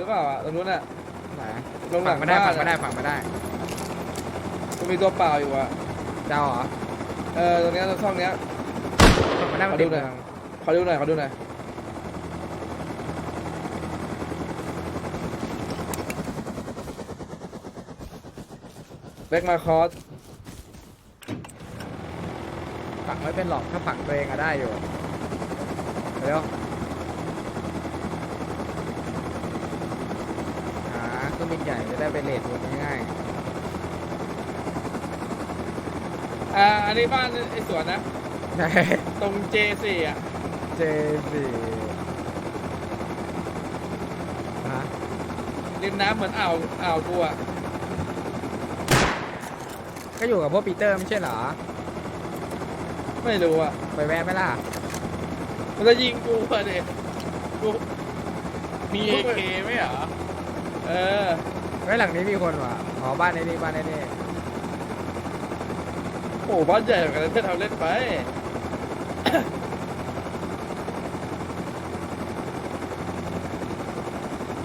รือเปล่าอะตรงนู้นอะไหนลงหลัฝั่งงไม่ได้บ้าฝั่นงไม่ได้อะฝั่งไม่ได้มันมีตัวเปล่าอยู่อะเจ้าเหรอเออตรงเนี้ยตรงช่องเนี้ย ฝั่งไม่ได้มันขอดูติดหน่เมือยองขอดูหน่อยขอดูหน่อยแบ็กมาคอสฝั่งไม่เป็นหรอกถ้าฝั่งตัวเองอะได้อยู่เร็วหาเครื่อง บินใหญ่จะได้ไปเลทวนง่ายอ่าอันนี้บ้านไอ้สวนนะๆใช่ ตรง J4 อะเจสี่ฮะริมน้ำเหมือนอ่าวอ่าวกูอะก็อยู่กับพวกปีเตอร์ไม่ใช่เหรอ ไม่รู้อะ ไปแวะไหมล่ะ มันจะยิงกูอะเด็กูมี AK ไหมเหรอ เออไว้หลังนี้มีคนวะอ๋อบ้านในนี่บ้านในนี่โอ้บ้านใหญ่เหมือนกันนะเพื่อนทำเล่นไป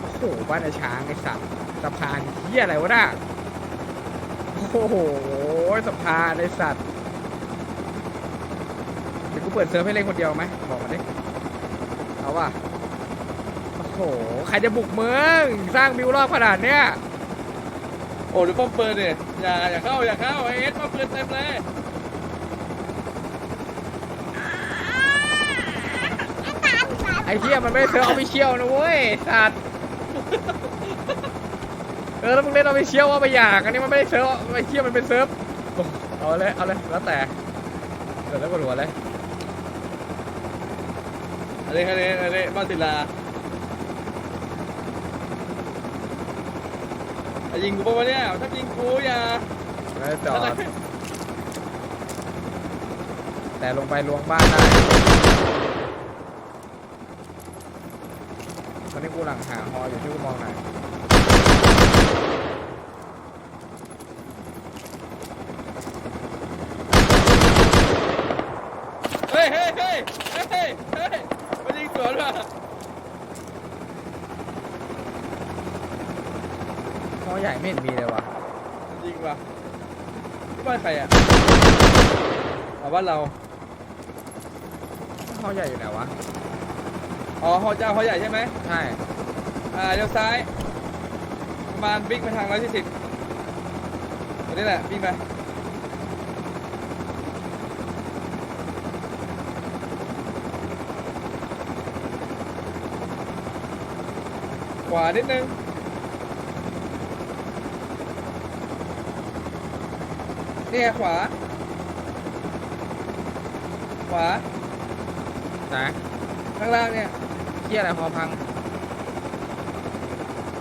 โอ้โหบ้านในช้างไอ้สัตว์สะพานเฮียอะไรวะน่ะโอ้โหสะพานไอ้สัตว์เดี๋ยวกูเปิดเซิร์ฟให้เล่นคนเดียวไหมบอกมาดิเอาว่ะโอ้โหใครจะบุกเมืองสร้างบิวรอบขนาดเนี้ยโอ้ดูป้อมปืนเนี่ยอย่าอย่าเข้าอย่าเข้าไอเอสป้อมปืนเต็มเลยไอ้เฮียมันไม่ได้เซิร์ฟออฟฟิเชียลนะเว้ยสัตว์เออแล้วมึงเล่นออฟฟิเชียลว่าไปอยากอันนี้มันไม่ได้เซิร์ฟไอ้เฮียมันเป็นเซิร์ฟโอ้เอาเลยเอาเลยแล้วแต่เกิดแล้วปวดหัวเลยอันนี้อันนี้อันนี้บ้านศิลาอะ ยิงกูปะวะเนี่ยถ้ายิงกูอย่าแล้วจอด แต่ลงไปลวงบ้านได้ตอนนี้กูหลังหาฮออยู่ที่กูมองหน่อยเฮ้ยเฮ้ยเฮ้ยเฮ้ยเฮ้ยเฮ้ยมันยิงสวนว่ะ ฮอ ใหญ่ไม่เห็นมีเลยว่ะมันยิงว่ะที่บ้านใครอะอ๋อบ้านเราฮอใหญ่อยู่ไหนวะ อ๋อหอเจ้าหอใหญ่ใช่ไหมใช่ อ่าเลี้ยวซ้ายประมาณบิ๊กไปทางร้อยสี่สิบตรงนี้แหละบิ๊กไปขวานิดนึง นี่ไงขวา ขวาไหนข้างล่างเนี่ยเที่ยอะไรฮอพัง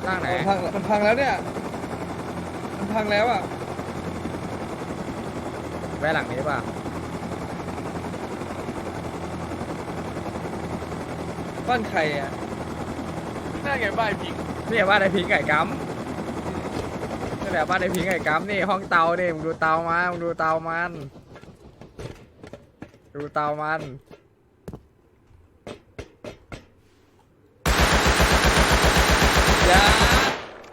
ล่างไหนมันพังมันพังแล้วเนี่ย มันพังแล้วอะแวะหลังนี้ป่ะบ้านใครอะน่าไงบ้านพิงนี่บ้านไอพิงไก่กัมนี่ แหละบ้านไอพิงไก่กัมนี่ห้องเตานี่มึงดูเตามันมึงดูเตามัน ดูเตามันอย่า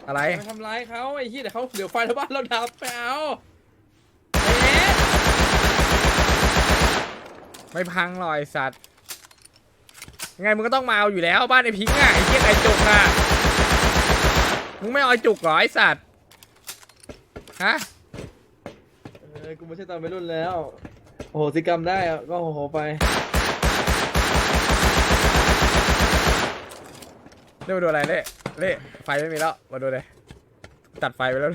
อะไรไปทำร้ายเขาไอ้ที่เดี๋ยวเขาเดี๋ยวไฟแล้วบ้านเราดับไปเอาเอ๊ะไม่พังหรอกไอสัตว์ยังไงมึงก็ต้องมาเอาอยู่แล้วบ้านไอพิงอะไอเจี๊ยไอจุกอะมึงไม่เอาไอจุกเหรอไอสัตว์ ฮะเออกูไม่ใช่ตอนวัยรุ่นแล้ว โอ้โหสิกรรมได้อะก็โอ้โหไปเรียกมาดูอะไรเล่เล่ไฟไม่มีแล้วมาดูเลยตัดไฟไปแล้ว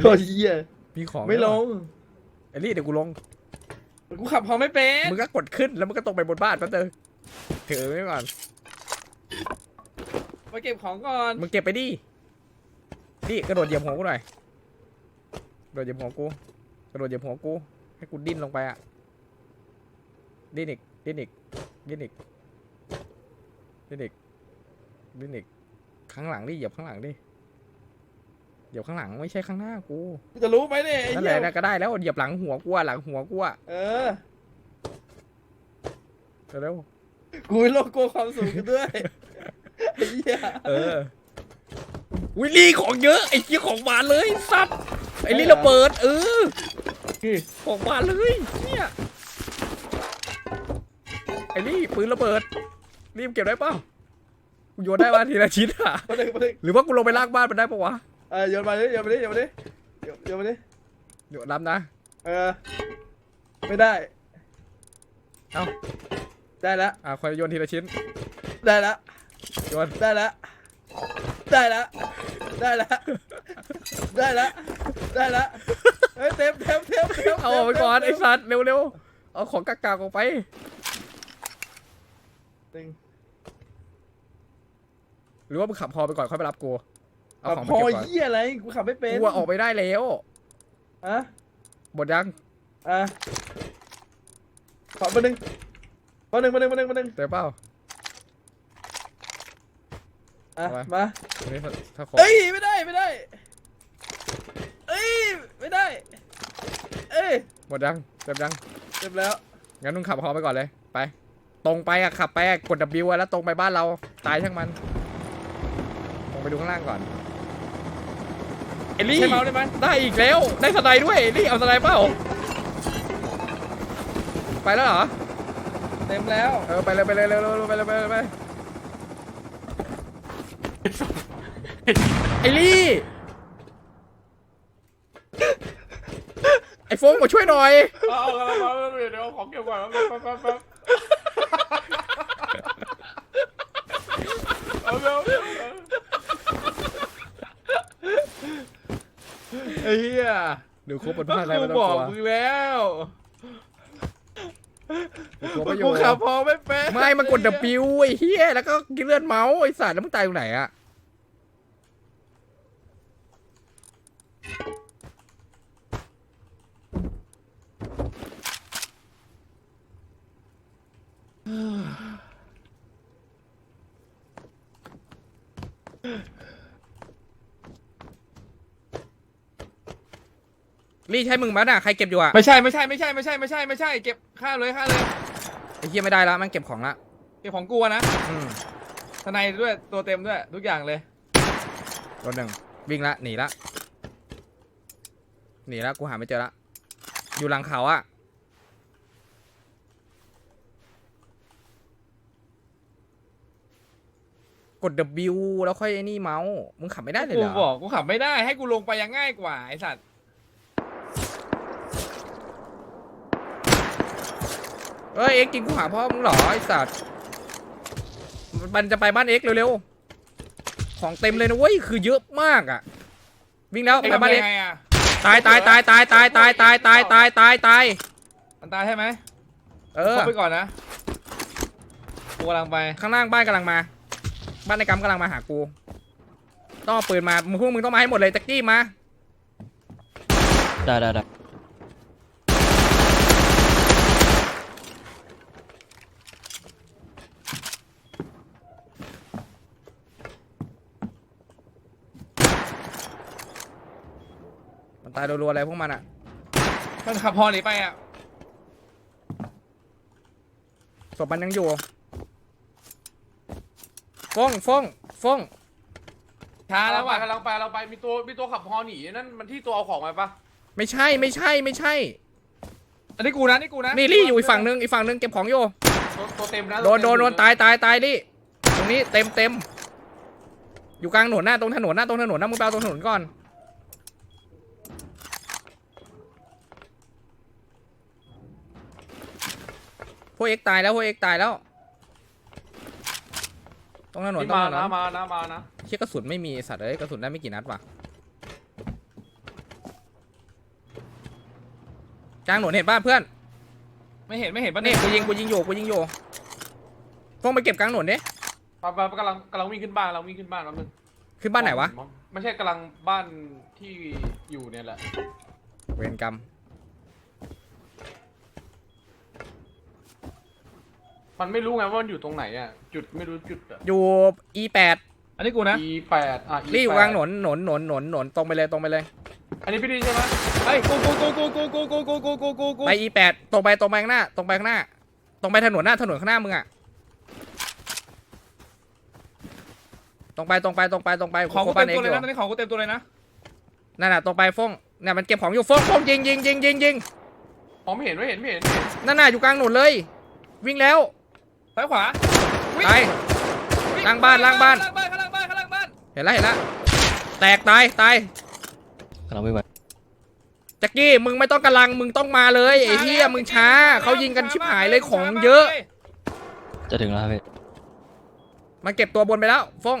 โคตรเหี้ยมีของไม่ลงไอ้ลี่เดี๋ยวกูลง กูขับพอไม่เป็นมึงก็กดขึ้นแล้วมึงก็ตรงไปบนบ้านแป๊บนึงถือไว้ก่อน มาเก็บของก่อนมึงเก็บไปดิดิกระโดดเหยียบหัวกูหน่อยกระโดดเหยียบหัวกูกระโดดเหยียบหัวกู ให้กูดิ้นลงไปอะดิ้นอีกดิ้นอีกดิ้นอีกดิ้นอีกดิ้นอีกข้างหลังดิเหยียบข้างหลังดิเหยียบข้างหลังไม่ใช่ข้างหน้ากูกูจะรู้ไหมเนี่ยไอ้นั่นเหี้แหยละนะก็ได้แล้วเหยียบหลังหัวกูอะหลังหัวกูอะเออ เร็วกูเป็นโลกกลัวความสูงกันด้วย ไอ้เหี้ยเออวิลลี่ของเยอะไอ้เหี้ยของหวานเลยสัตว์ไอ้นี่ระเบิดเออของหวานเลยเนี่ยไอ้นี่ปืนระเบิดรีบเก็บได้เปล่ากูโยนได้ป่ะทีละชิ้นอะมาหนึ่งมาหนึ่งหรือว่ากูลงไปลากบ้านมันได้ปะวะเออโยนมาดิโยนมาดิโยนมาดิโยนโยนมาดิเดี๋ยวรับนะเออไม่ได้เอ้าได้แล้วอ่าคอยโยนทีละชิ้น ได้แล้ว โยนได้แล้วได้แล้วได้แล้วได้แล้วได้แล้วเฮ้ยเต็มเต็มเต็มเต็มเอาออกไปก่อนไอ้สัตว์เร็วๆเอาของกากๆออกไปหนึ่งหรือว่ามึงขับพอไปก่อนค่อยไปรับกูเอาของพมาอเก็บก่อนเหี้ยอะไรกูขับไม่เป็นกูอะออกไปได้แล้วอะหมดยังอะขอมาหนึ่งมาหนึ่งมาหนึ่งมาหนึ่งมาหนึ่งเดี๋ยวเปล่า อะเอาไว้มาอันนี้ถ้าถ้าครบเอ้ยไม่ได้ไม่ได้เอ้ยไม่ได้ เอ้ยหมดยังเต็มยังเต็มแล้วงั้นมึงขับพอไปก่อนเลยไป ตรงไปอะขับไปอะกด W อะแล้วตรงไปบ้านเราตายช่างมันลงไปดูข้างล่างก่อนเอลลี่ใช่เมาส์ได้ไหมได้อีกแล้วได้สไนด์ด้วยเอลลี่เอาสไนด์เปล่าไปแล้วเหรอเต็มแล้วเออไปเลยไปเลยเร็วๆไปเลยไปเลยไปเลย ไอลี่ ไอโฟงมาช่วยหน่อย เอาเอาเอาเอาเดี๋ยวเดี๋ยวเอาของเก็บก่อนแป๊บแป๊บแป๊บแป๊บเอาเร็วไอ้เหี้ยเดี๋ยวครบบนผ้าอะไรกูไม่ต้องบอกกลัวมึงแล้วกลัวไม่อกูยู่ขับพอไม่เป็น ไม่มันกด W ไอ้เหี้ยแล้วก็เลื่อนเมาส์ไอ้สัตว์แล้วมึงตายตรงไหนอะ รีใช้มึงมั้ยน่ะใครเก็บอยู่อะไม่ใช่ไม่ใช่ไม่ใช่ไม่ใช่ไม่ใช่ไม่ใช่เก็บข้ามเลยข้ามเลยไอ้เหี้ยไม่ได้ละมันเก็บของละเก็บของกูอะนะอืมทนายด้วยตัวเต็มด้วยทุกอย่างเลยตัวหนึ่งวิ่งละหนีละหนีละกูหาไม่เจอละอยู่หลังเขาอะ กด W แล้วค่อยไอ้นี่เมาส์ มึงขับไม่ได้เลยกูเหรบออกกูขับไม่ได้ให้กูลงไปยังง่ายกว่าไอ้สัตว์เอ้ยเอ็กซ์จริงกูหาพ่อมึงเหรอไอสัตว์ มันจะไปบ้านเอ็กซ์เร็วๆ ของเต็มเลยนะเว้ย คือเยอะมากอะวิ่งแล้วไอ้ไปบ้านทำเอ็กยังซ์ไงอะตายตายตายตายตายตายตายตายตายตายตาย มันตายใช่ไหมเออ เข้าไปก่อนนะกูกำลังไปข้างล่างบ้านกำลังมา บ้านในกำกำลังมาหากูต้องเอาปืนมามึงพวกมึงต้องมาให้หมดเลยตะกี้มาได้ได้ได้มันตายรัวๆอะไรพวกมันอะมันขับพอหนีไปอะศพมันยังอยู่ ฟ้องฟ้องฟ้องช้าแล้วว่ะกำลังไปกำลังไปมีตัวมีตัวขับฮอหนีนั่นมันที่ตัวเอาของไปปะไม่ใช่ไม่ใช่ไม่ใช่ อันนี้กูนะนี่กูนะนี่ลี่อยู่อีกฝั่งนึงอีกฝั่งนึงเก็บของอยู่ตัวตัวเต็มนะโดนโดนโดนตายตายตายลี่ตรงนี้เต็มเต็มอยู่กลางถนนหน้าตรงถนนหน้าตรงถนนหน้ามึงไปเอาตรงถนนก่อนพวกเอ็กตายแล้วพวกเอ็กตายแล้ว ตรงถนนนี่ตรงมาถนนะนมานะมานะเชี่ยกระสุนไม่มีไอ้สัตว์เอ้ยกระสุนได้ไม่กี่นัดว่ะกลางถนนเห็นป่ะเพื่อนไม่เห็นไม่เห็นปะนี่เนี่ยกูยิงกูยิงอยู่กูยิงอยู่ฟงไปเก็บกลางถนนดิไปไปไปกำลังกำลังวิ่งขึ้นบ้านกำลังวิ่งขึ้นบ้านแป๊บนึงขึ้นบ้านไหนวะ ไม่ใช่กำลังบ้านที่อยู่เนี่ยแหละเวรกรรม มันไม่รู้ไงว่ามันอยู่ตรงไหนอะ จุดไม่รู้จุดอะ อยู่ E8 อันนี้กูนะ E แปดอะ E รีบอยู่กลางถนนถนนถนนถนนถนนตรงไปเลยตรงไปเลย อันนี้พี่ดีใช่ไหมเฮ้ยกูกูกูกูกูกูกูกูกูกูกูไป E8 ตรงไปตรงไปข้างหน้า ตรงไปข้างหน้า ตรงไปถนนหน้าถนนข้างหน้ามึงอะตรงไปตรงไปตรงไปตรงไปของกูโคบ้าเต็มตัวเลยกนะตอนนี้ของกูเต็มตัวเลยนะนั่นน่ะตรงไปฟงเนี่ยมันเก็บของอยู่ฟงฟงยิงยิงยิงยิงยิงผมไม่เห็นไม่เห็นไม่เห็นไม่เห็นนั่นน่ะอยู่กลางถนนเลย วิ่งแล้ว ซ้ายขวาวิ่ตายวิ่ล่างบ้านล่างบ้าน ล่างบ้านข้างล่างบ้านข้างล่างบ้านเห็นแล้วเห็นแล้วแตกตายตายกำลังวิ่งไปแจ็กกี้มึงไม่ต้องกำลังมึงต้องมาเลยไอ้เหี้ยมึงช้าเขายิงกันชิบหายเลยของเยอะ จะถึงแล้วครับพี่มันเก็บตัวบนไปแล้วฟง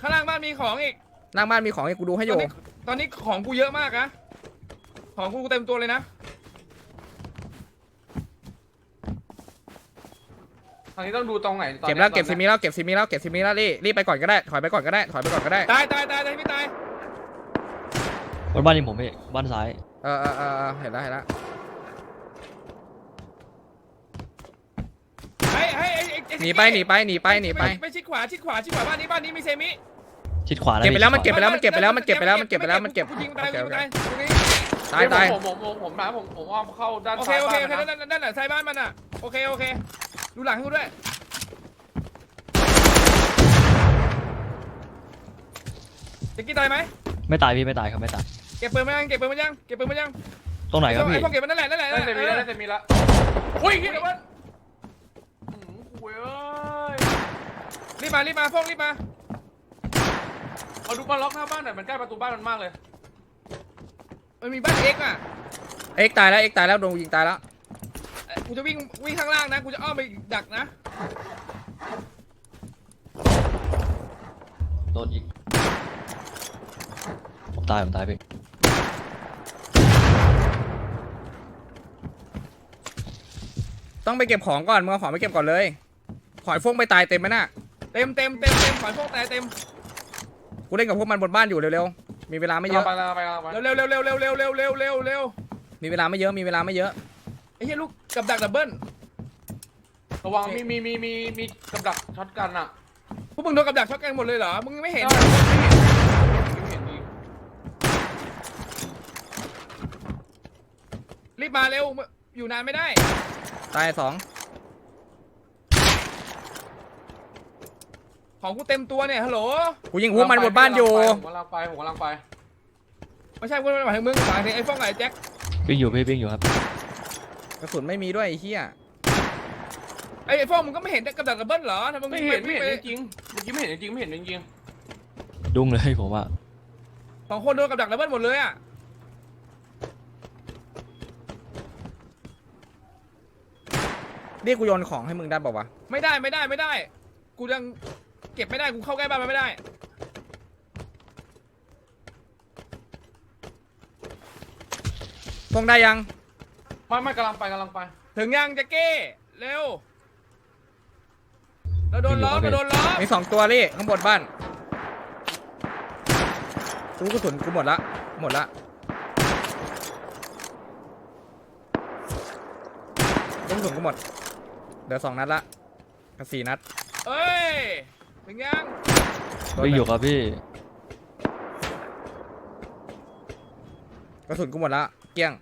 ข้างล่างบ้านมีของอีกล่างบ้านมีของให้กูดูให้อตอยู่นนี้ตอนนี้ของกูเยอะมากนะของกูเต็มตัวเลยนะ ทางนี้ต้องดูตรงไหนตอนเก็บนี้ยแล้วเก็บตซิอนมีนี้ยแล้วเก็บซิมีแล้วเก็บซิมีแล้วรีบรีบไปก่อนก็ได้ถอยไปก่อนก็ได้ถอยไปก่อนก็ได้ตายตายตายตายพี่ตายบนบ้านยิงผมพี่บ้านซ้ายเออเออเออเออเห็นแล้วเห็นแล้วเฮ้ยเฮ้ยเฮ้ยเฮ้ยเฮ้ยหนีไปหนีไปหนีไปหนีไปไม่ชิดขวาชิดขวาชิดขวาบ้านนี้บ้านนี้มีเซมิชิดขวานะเก็บไปพี่แล้วมันชิดขเก็บไปแล้วมันเก็บไปแล้วมันเก็บไปแล้วมันเก็บไปแล้วมันเก็บกูยิงตายโอเคกูโอยิงเคตายตรงนี้ตายตายผมผมผมผมนะผมผมว่าเข้าด้านโอเคซ้ายโอเคบ้านโอเคนะนั่นนั่นนั่นน่ะซ้ายบ้านมันอะโอเคโอเค ดูหลังให้กูด้วยจะกี้ตายไหมไม่ตายพี่ไม่ตายครับไม่ตาย เก็บปืนมายังเก็บปืนมายังเก็บปืนมายังตรงไหนครับพี่ ไอ้พวกเก็บมันนั่นแหละนั่นแหละได้นั่นแหแต่ละมีแล้วได้แต่มีแล้วอุ้ยเดี๋ยวมันอืมโว้ยเอ้ยรีบมารีบมาพวกรีบมาเอาดูบอลล็อกหน้าบ้านหน่อยมันใกล้ประตูบ้านมันมากเลยมันมีบ้านเอ็กซ์อะเอ็กซ์ตายแล้วเอ็กซ์ตายแล้วโดนยิงตายแล้วเอ่อ กูจะวิ่งวิ่งข้างล่างนะ กูจะอ้อมไปดักนะ โดนยิงผมตาย ผมตายพี่ต้องไปเก็บของก่อนมึงเอาของไปเก็บก่อนเลยถอยฟงไปตายเต็มไหมน่ะ เต็มเต็มเต็มเต็มถอยพวกแต่เต็ม กูเล่นกับพวกมันบนบ้านอยู่เร็วๆ มีเวลาไม่เยอะ ไปแล้วไปแล้วไปแล้วเร็วเร็วเร็วเร็วเร็วเร็วเร็วเร็วเร็วมีเวลาไม่เยอะ มีเวลาไม่เยอะไอ้ เหี้ยลูกกับดักดับเบิ้ลระวังมีมีมีมีมีกับดักช็อตกันอะพวกมึงโดนกับดักช็อตกันหมดเลยเหรอ มึงไม่เห็นไม่เห็นไม่เห็นดีรีบมาเร็ว อยู่นานไม่ได้ ตายสองของกูเต็มตัวเนี่ยฮัลโหลกูยิงพวกมันบนบ้านอยู่ผมกำลังไปผมกำลังไปไม่ใช่กูไม่หมายถึงมึงหมายถึงไอ้ฟ้องกับไอ้แจ็ควิ่งอยู่พี่วิ่งอยู่ครับ กระสุนไม่มีด้วยไอ้เหี้ยไอ้ไอ้ฟ้องมึงก็ไม่เห็นกับดักดับเบิ้ลเหรอทำไมมึงไม่เห็นไม่เห็นปจริงๆเมื่อกี้ไม่เห็นจริงๆไม่เห็นจริงดุ้งเลยผมว่าสองคนโดนกับดักดับเบิ้ลหมดเลยอะนี่กูโยนของให้มึงได้บอกว่าวไม่ได้ไม่ได้ไม่ได้ กูยังเก็บไม่ได้กูเข้าใกล้บ้านมันไม่ได้ฟงได้ยังๆ ไม่ไม่กำลังไปกำลังไป ถึงยังแจ็คเก้เร็วเราโดนล้อมเราโดนล้อมมีสองตัวนี่ข้างบนบ้านกูกระสุนกูหมดละ หมดละลูกกระสุนกูหมด เดี๋ยวสองนัดละกับสี่นัดเอ้ยถึงยังโดนวิ่งหอนึ่ยู่ครับพี่ กระสุนกูหมดละ เกลี้ยง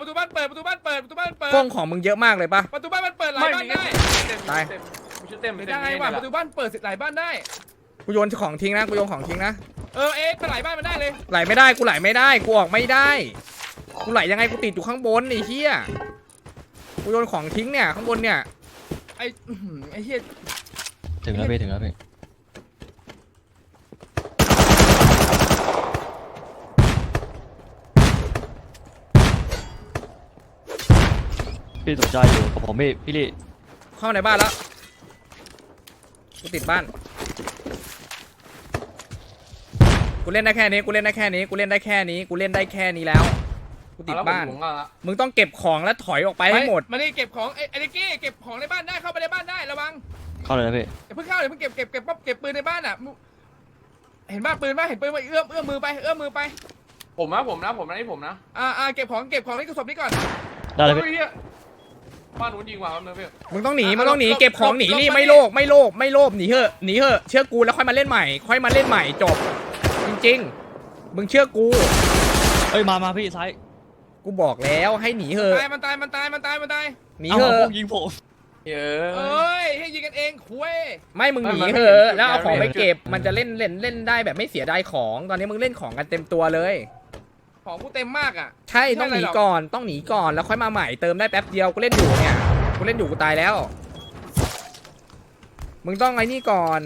ประตูบ้านเปิดประตูบ้านเปิดประตูบ้านเปิดประตูบ้านเปิดฟงของมึงเยอะมากเลยปะ ประตูบ้านมันเปิดหลายบ้านได้เต็มตายเต็มมีชุดเต็มไม่เต็มได้นี่ว่ะแหปละระตูบ้านเปิดหลายบ้านได้ กูโยนของทิ้งนะ กูโยนของทิ้งนะ เออเอ๊ะไปหลายบ้านมันได้เลยไหลไม่ได้ กูไหลไม่ได้ กูออกไม่ได้ กูไหลยังไง กูติดอยู่ข้างบนไอ้เหี้ย กูโยนของทิ้งเนี่ยข้างบนเนี่ย ไอ้อื้อหือไอ้เหี้ย ถึงแล้วพี่ถึงแล้วพี่ พี่ตกใจอยู่กับผมพี่พี่ลี่เข้าในบ้านแล้วกูติดบ้านกูเล่นได้แค่นี้กูเล่นได้แค่นี้กูเล่นได้แค่นี้กูเล่นได้แค่นี้แล้วกูติดเอล้วผมบ้านหลงอะมึงต้องเก็บของแล้วถอยออกไปให้หมด มานี่เก็บของไอ้ไอ้นิกกี้เก็บของในบ้านได้เข้าไปในบ้านได้ระวังเข้าเลยนะพี่อย่าเพิ่งเข้าอย่าเพิ่งเก็บเก็บเก็บปั๊บเก็บปืนในบ้านอะมึงเห็นบ้านปืนป่ะเห็นปืนป่ะเอื้อมเอื้อมมือไปเอื้อมมือไปผมนะผมนะผมนะนี่ผมนะอ่าอ่าเก็บของเก็บของนี่กระสอบนี้ก่อนได้เลยพี่ โอ้หี้ย บ้านนู้นยิงว่ะแป๊บนึงพี่ มึงต้องหนีอะมึงต้องหนีหลบเก็บของหนีหลบนี่หลบไม่โลภไม่โลภไม่โลภหนีเถอะหนีเถอะเชื่อกูแล้วค่อยมาเล่นใหม่ ค่อยมาเล่นใหม่จบริงมึงเชื่อกู เอ้ยมามาพี่ซ้ายกูบอกแล้วให้หนีเถอะตายมันตายมันตายมันตายมันตายหนีเอาเถมาพอะวกยิงผม เยอเอะ้ยให้ยิงกันเองคุย ไม่มึงหนีมันไม่เถอะเห็นจุดแล้วเอาของมันไปไม่เห็นเก็บมันจะเล่นเล่นเล่นได้แบบไม่เสียดายของตอนนี้มึงเล่นของกันเต็มตัวเลย ของกูเต็มมากอะ ใช่ต้องหนีก่อนต้องหนีก่อนแล้วค่อยมาใหม่เติมได้แป๊บเดียวกูเล่นอยู่เนี่ยกูเล่นอยู่กูตายแล้ว มึงต้องไอ้นี่ก่อน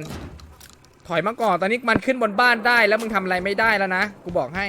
ถอยมาก่อนตอนนี้มันขึ้นบนบ้านได้แล้วมึงทำอะไรไม่ได้แล้วนะกูบอกให้